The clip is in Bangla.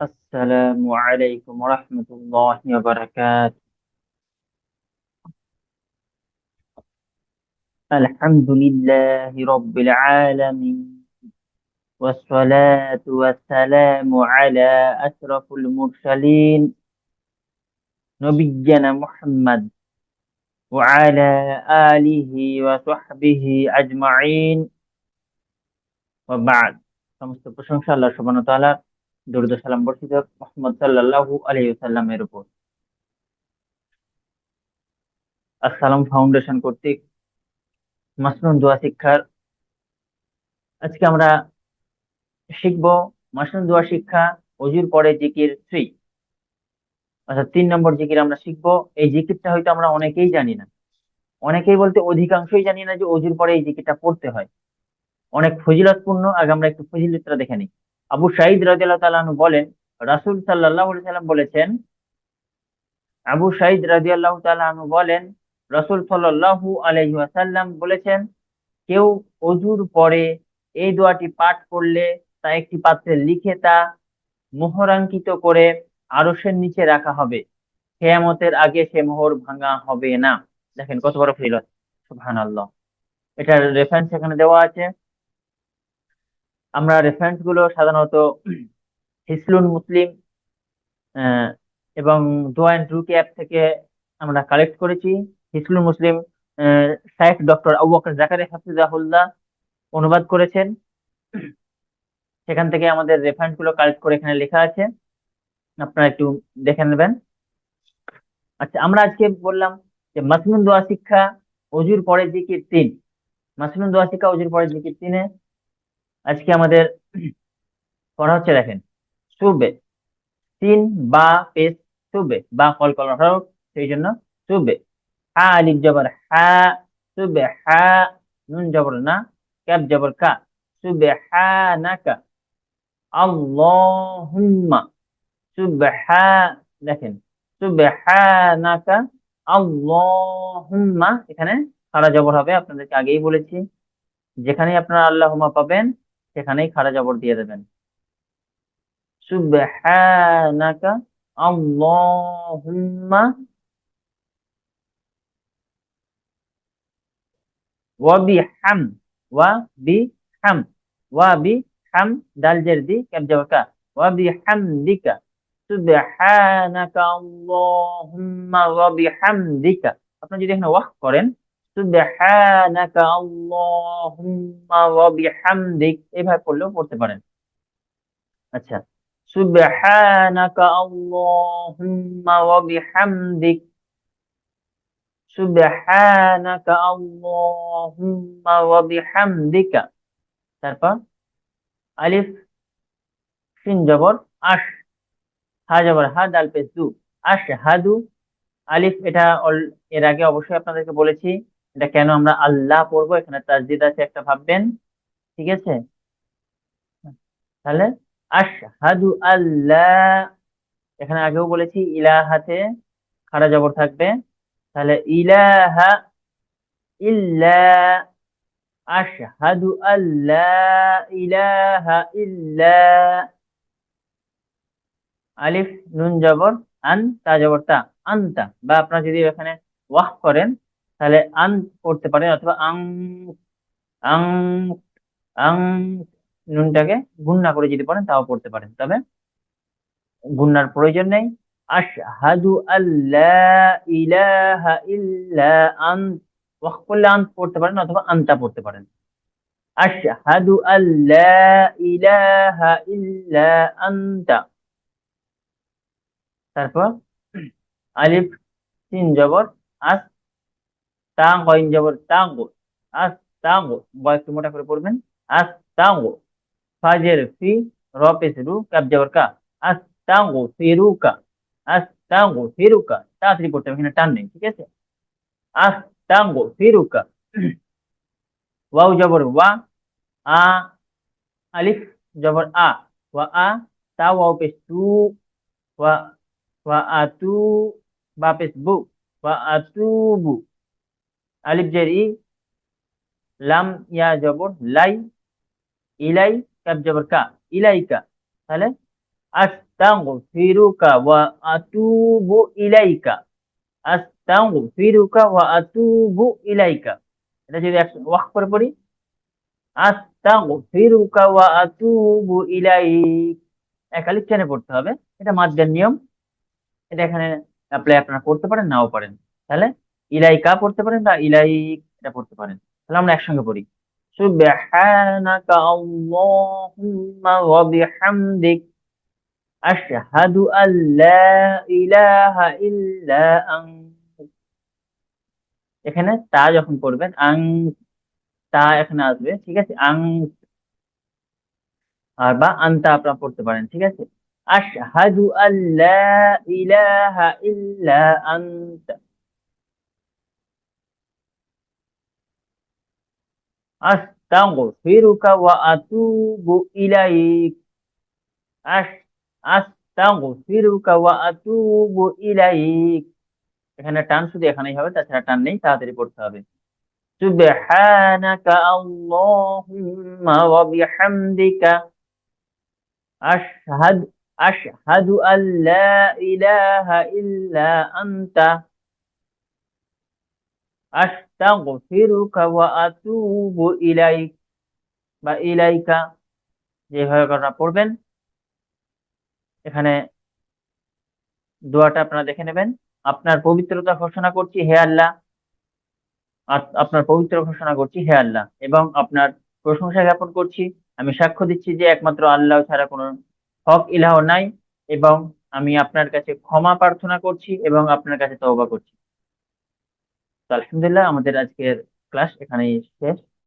السلام عليكم ورحمة الله وبركاته الحمد لله رب العالمين والصلاة والسلام على أشرف المرسلين نبينا محمد وعلى آله وصحبه أجمعين وبعد সমস্ত প্রশংসা আল্লাহ সুবহানাহু ওয়া তাআলার দরুদ সালাম বর্ষিত মুহাম্মদ সাল্লাল্লাহু আলাইহি ওয়াসাল্লামের উপর। আসসালাম ফাউন্ডেশন কর্তৃক মাসনুন দোয়া শিক্ষার আজকে আমরা শিখব মাসনুন দোয়া শিক্ষা অজুর পরে জিকির থ্রি অর্থাৎ তিন নম্বর জিকির আমরা শিখব। এই জিকিরটা হয়তো আমরা অনেকেই জানি না। অনেকেই বলতে অধিকাংশই জানি না যে অজুর পরে এই জিকিরটা পড়তে হয়। অনেক ফজিলতপূর্ণ, আগে আমরা একটু ফজিলতটা দেখে নিই। আবু সাইদ রাদিয়াল্লাহু তাআলা আনহু বলেন, রাসূল আলাইহি সাল্লাম বলেছেন, আবু সাইদ রাদিয়াল্লাহু তাআলা বলেন, রাসূল সাল্লাল্লাহু আলাইহি ওয়াসাল্লাম বলেছেন, কেউ অজুর পরে এই দোয়াটি পাঠ করলে তা একটি পাত্রে লিখে তা মোহরাঙ্কিত করে আরশের নিচে রাখা হবে। কেয়ামতের আগে সে মোহর ভাঙা হবে না। দেখেন কত বড় ফজিলত। সুবহানাল্লাহ। এটার রেফারেন্স এখানে দেওয়া আছে। আমরা রেফারেন্সগুলো সাধারণত হিসলুন মুসলিম এবং দোয়া অ্যান্ড রুকি অ্যাপ থেকে আমরা কালেক্ট করেছি। হিসলুন মুসলিম শাইখ ডক্টর আবু বকর জাকারিয়া হাফিজাহুল্লাহ অনুবাদ করেছেন। সেখান থেকে আমাদের রেফারেন্সগুলো কালেক্ট করে এখানে লেখা আছে। আপনারা একটু দেখে নেবেন। আচ্ছা আমরা আজকে বললাম যে মাসনুন দোয়া শিক্ষা অজুর পরে জিকির তিন। মাসনুন দোয়া শিক্ষা অজুর পরে জিকির তিনে। আজকে আমাদের পড়া হচ্ছে দেখেন সুবে তিন বা পেস সুবে বা কল হরফ সেই জন্য সুবে হা আলিফ জবর হা সুবে হা, নুন জবর না ক্যাব জবর কা সুবে হা নাকা আল্লাহুম্মা সুবে হা, দেখেন সুবে হা নাকা আল্লাহুম্মা, এখানে সারা জবর হবে, আপনাদেরকে আগেই বলেছি। যেখানে আপনারা আল্লাহুম্মা পাবেন সেখানেই খাড়া জবর দিয়ে দেবেন। সুবহানাকা আল্লাহুম্মা ওয়া বিহাম ওয়া বিহাম ওয়া বিহাম দাল জের দি কাব জবর কা ওয়া বিহামদিকা সুবহানাকা আল্লাহুম্মা ওয়া বিহামদিকা আপনি যদি এখানে ওয়াহ করেন এইভাবে পড়লেও পড়তে পারেন। আচ্ছা সুবহানাকা আল্লাহুম্মা ওয়া বিহামদিক। তারপর আলিফ, সিন জবর, আশ, হা জবর, হা দাল পেশ, দু। আশ হাদু আলিফ, এটা এর আগে অবশ্যই আপনাদেরকে বলেছি। এটা কেন আমরা আল্লাহ পড়ব? এখানে তাসদিদ আছে, একটা ভাববেন। ঠিক আছে? তাহলে আশহাদু আল্লাহ এখানে আগেও বলেছি, ইলাহাতে খাড়া জবর থাকবে। তাহলে ইলাহা ইল্লা, আশহাদু আল্লাহ ইলাহা ইল্লা। আলিফ, নুন জবর, আন, তা জবর তা আন্তা। বা আপনারা যদি এখানে ওয়াহ করেন তাহলে আন পড়তে পারেন অথবা আং আং আং নুনটাকে গুন্না করে যদি পড়েন তাও পড়তে পারেন। তবে গুন্নার প্রয়োজন নেই। আশহাদু আল্লাহ ইলাহা ইল্লা আন ওয়াহ করলে আন পড়তে পারেন অথবা আনতা পড়তে পারেন। আশহাদু আল্লাহ ইলাহা ইল্লা আনতা। তারপর আলিফ, তিন জবর, আস তাং গইন জবর তাঙ্গো আস তাঙ্গো গ একটু মোটা করে পড়বেন আস তাঙ্গো ফাজের ফি রপেস রু কাব জবর কা আস তাঙ্গো ফিরুকা আস তাঙ্গো ফিরুকা তাড়াতাড়ি পড়তে হবে এখানে টান নেই ঠিক আছে আস তাঙ্গো ফিরুকা ওয়াও জবর ওয়া আ আলিফ জবর আ ওয়া আ তা ওয়াও পেশ তু ওয়া ওয়া আতু বা পেশ বু ওয়া আতুবু আলিফ জের ই, লাম, ইয়া, জবর, লাই, ইলাই, কাব, জবর, কা, ইলাইকা। তাহলে আস আস্তাগফিরুকা ওয়া, আতুবু ইলাইকা। আস্তাগফিরুকা ওয়া, আতুবু ইলাইকা। এটা যদি ওয়াক করে পড়ি আস্তাগফিরুকা ওয়া, আতুবু ইলাইক। একালিক টেনে পড়তে হবে, এটা মাদ্দের নিয়ম। এটা এখানে অ্যাপ্লাই আপনারা করতে পারেন, নাও পারেন। তাহলে ইলাইকা পড়তে পারেন বা ইলাইক এটা পড়তে পারেন। তাহলে আমরা একসঙ্গে পড়ি। সুবহানাকা আল্লাহুম্মা ওয়া বিহামদিক আশহাদু আল্লা ইলাহা ইল্লা এখানে তা যখন পড়বেন আং তা এখানে আসবে, ঠিক আছে? আং আর বা আনতা আপনারা পড়তে পারেন, ঠিক আছে? আশহাদু আল্লা ইলাহা ইল্লা আনতা। আস্তাগফিরুকা ওয়া আতুবু ইলাইক আস আস্তাগফিরুকা ওয়া আতুবু ইলাইক এখানে টান শুধু এখানেই হবে, তাছাড়া টান নেই, তাড়াতাড়ি পড়তে হবে। সুবহানাকা আল্লাহুম্মা ওয়া বিহামদিকা। আশহাদু আশহাদু আল্লা ইলাহা ইল্লা আনতা। আস্তাগফিরুকা ওয়া আতুবু ইলাইক বা ইলাইকা যেভাবে আপনারা পড়বেন, এখানে দোয়াটা আপনারা দেখে নেবেন। আপনার পবিত্রতা ঘোষণা করছি হে আল্লাহ। আপনার পবিত্র ঘোষণা করছি হে আল্লাহ। এবং আপনার প্রশংসা জ্ঞাপন করছি। আমি সাক্ষ্য দিচ্ছি যে একমাত্র আল্লাহ ছাড়া কোনো হক ইলাহ নাই। এবং আমি আপনার কাছে ক্ষমা প্রার্থনা করছি এবং আপনার কাছে তওবা করছি। আলহামদুলিল্লাহ আমাদের আজকের ক্লাস এখানেই শেষ।